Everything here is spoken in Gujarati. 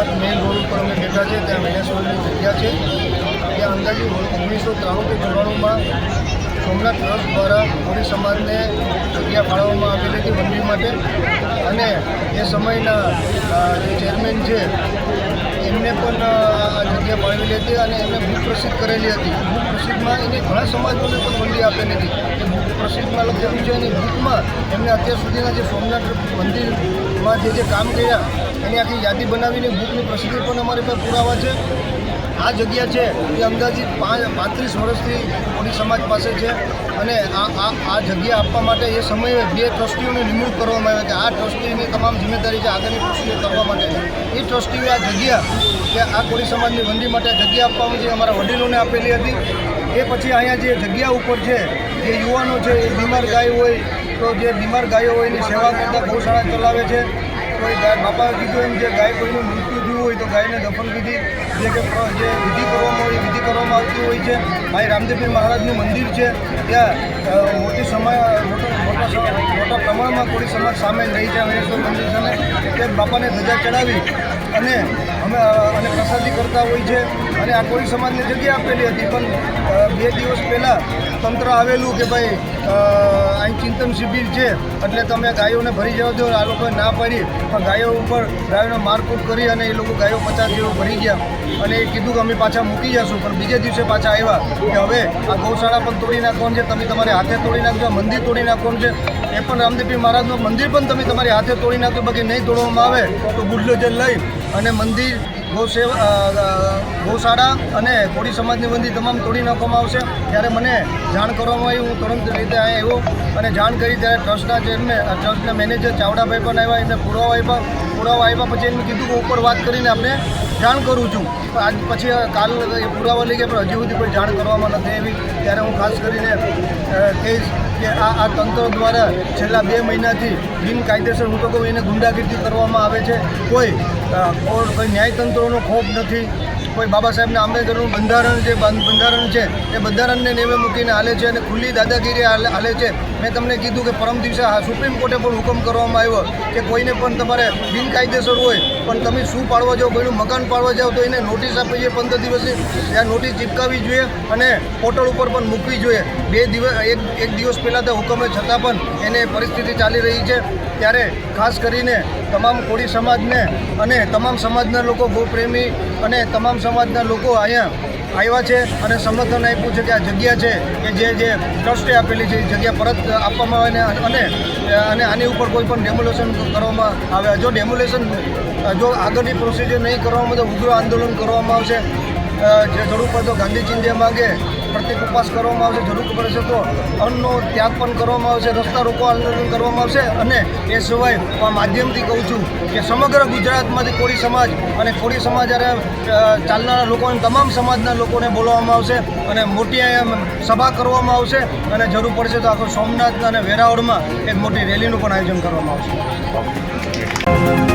સોમનાથ મેન રોડ ઉપર અમે બેઠા છે ત્યાં વેલેશ્વરની જગ્યા છે. ત્યાં અંદાજે ઓગણીસો ત્રાણું કે ચોરાણુંમાં સોમનાથ ટ્રસ્ટ દ્વારા કોળી સમાજને જગ્યા ફાળવવામાં આવેલી હતી મંદિર માટે. અને એ સમયના જે ચેરમેન છે, એમને પણ જગ્યા મેળવેલી હતી અને એમને બુક પ્રસિદ્ધ કરેલી હતી. બુક પ્રસિદ્ધમાં એને ઘણા સમાજોને પણ મંદી આપેલી હતી એ બુક પ્રસિદ્ધમાં લખેલું છે એની બુકમાં એમને અત્યાર સુધીના જે સોમનાથ મંદિરમાં જે જે કામ કર્યા, એની આખી યાદી બનાવીને બુકની પ્રસિદ્ધિ પણ અમારી પાસે પુરાવા છે. આ જગ્યા છે એ અંદાજિત પાંત્રીસ વર્ષથી કોળી સમાજ પાસે છે અને આ આ જગ્યા આપવા માટે એ સમયે બે ટ્રસ્ટીઓને નિમણૂક કરવામાં આવી હતી. આ ટ્રસ્ટીની તમામ જિમ્મેદારી છે આગળની ટ્રસ્ટીઓ કરવા માટે એ ટ્રસ્ટીઓએ આ જગ્યા કે આ કોળી સમાજની વંડી માટે જગ્યા આપવામાં જે અમારા વડીલોને આપેલી હતી. એ પછી અહીંયા જે જગ્યા ઉપર છે, જે યુવાનો છે, એ બીમાર ગાય હોય, તો જે બીમાર ગાયો હોય એની સેવા કરતા ગૌશાળા ચલાવે છે. કોઈ બાપાએ કીધું એમ જે ગાય કોઈનું મૃત્યુ થયું હોય તો ગાયને દફન વિધિ, જે કે જે વિધિ કરવામાં હોય વિધિ કરવામાં આવતી હોય છે. ભાઈ રામદેવજી મહારાજનું મંદિર છે. ત્યાં મોટી સમય મોટા મોટા સમ- મોટા પ્રમાણમાં કોળી સમાજ સામેલ રહી છે હરેશ્વર મંદિર સામે. તે બાપાને ધજા ચડાવી અને અમે અને પ્રસાદી કરતા હોય છે. અને આ કોળી સમાજની જગ્યા આપેલી હતી, પણ બે દિવસ પહેલાં તંત્ર આવેલું કે ભાઈ અહીં ચિંતન શિબિર છે, એટલે તમે ગાયોને ભરી જવા દો આ લોકોએ ના પાડી, પણ ગાયો ઉપર ગાયોને મારકૂટ કરી અને એ લોકો ગાયો પચાસ જેવું ભરી ગયા. અને એ કીધું કે અમે પાછા મૂકી જશું, પણ બીજે દિવસે પાછા આવ્યા કે હવે આ ગૌશાળા પણ તોડી નાખવાનું છે, તમે તમારે હાથે તોડી નાખજો મંદિર તોડી નાખવાનું છે. એ પણ રામદેવપીર મહારાજનું મંદિર પણ તમે તમારી હાથે તોડી નાખજો, બાકી નહીં તોડવામાં આવે તો બુલડોઝર લઈ અને મંદિર ગૌસેવા ગૌશાળા અને કોળી સમાજની મંદિર તમામ તોડી નાખવામાં આવશે. ત્યારે મને જાણ કરવામાં આવી હું તુરંત રીતે અહીંયા આવ્યો અને જાણ કરી ત્યારે ટ્રસ્ટના ચેરમેન અ, ટ્રસ્ટના મેનેજર ચાવડાભાઈ પણ આવ્યા એમને પુરાવા આપ્યા. પુરાવા આવ્યા પછી એમને કીધું કે ઉપર વાત કરીને આપણે જાણ કરું છું. આજ પછી કાલ એ પુરાવા લઈ ગયા, પણ હજી સુધી કોઈ જાણ કરવામાં નથી આવી. ત્યારે હું ખાસ કરીને કહીશ કે આ આ તંત્ર દ્વારા છેલ્લા બે મહિનાથી બિનકાયદેસર હું તો કહું એને ગુંડાગીરી કરવામાં આવે છે. કોઈ કોઈ ન્યાયતંત્રનો ખોફ નથી. કોઈ બાબા સાહેબના આંબેડકરનું બંધારણ જે બંધ- બંધારણ છે, એ બંધારણને નેવે મૂકીને હાલે છે અને ખુલ્લી દાદાગીરી હાલે છે. મેં તમને કીધું કે પરમ દિવસે સુપ્રીમ કોર્ટે પણ હુકમ કરવામાં આવ્યો કે કોઈને પણ તમારે બિનકાયદેસર હોય, પણ તમે શું પાડવા જાઓ, કોઈનું મકાન પાડવા જાઓ, તો એને નોટિસ આપવી જોઈએ પંદર દિવસની ત્યાં નોટિસ ચીપકાવી જોઈએ અને પોર્ટલ ઉપર પણ મૂકવી જોઈએ. બે દિવસ એક એક દિવસ પહેલાં તો હુકમે છતાં પણ એને પરિસ્થિતિ ચાલી રહી છે. ત્યારે ખાસ કરીને તમામ કોળી સમાજને અને તમામ સમાજના લોકો ગોપ્રેમી અને તમામ સમાજના લોકો અહીંયા આવ્યા છે અને સમર્થન આપ્યું છે કે આ જગ્યા છે કે જે જે ટ્રસ્ટે આપેલી છે, એ જગ્યા પરત આપવામાં આવે અને અને આની ઉપર કોઈ પણ ડેમોલેશન કરવામાં આવે. જો ડેમોલેશન, જો આગળની પ્રોસિજર નહીં કરવામાં તો ઉગ્ર આંદોલન કરવામાં આવશે. જે જરૂર પડતો ગાંધી ચિંધ્યા માગે પ્રત્યેક ઉપવાસ કરવામાં આવશે, જરૂર પડશે તો અન્નનો ત્યાગ પણ કરવામાં આવશે, રસ્તા રોકો આંદોલન કરવામાં આવશે અને એ સિવાય આ માધ્યમથી કહું છું કે સમગ્ર ગુજરાતમાંથી કોળી સમાજ અને કોળી સમાજ ચાલનારા લોકોને, તમામ સમાજના લોકોને બોલાવવામાં આવશે અને મોટી સભા કરવામાં આવશે અને જરૂર પડશે તો આખો સોમનાથ અને વેરાવળમાં એક મોટી રેલીનું પણ આયોજન કરવામાં આવશે.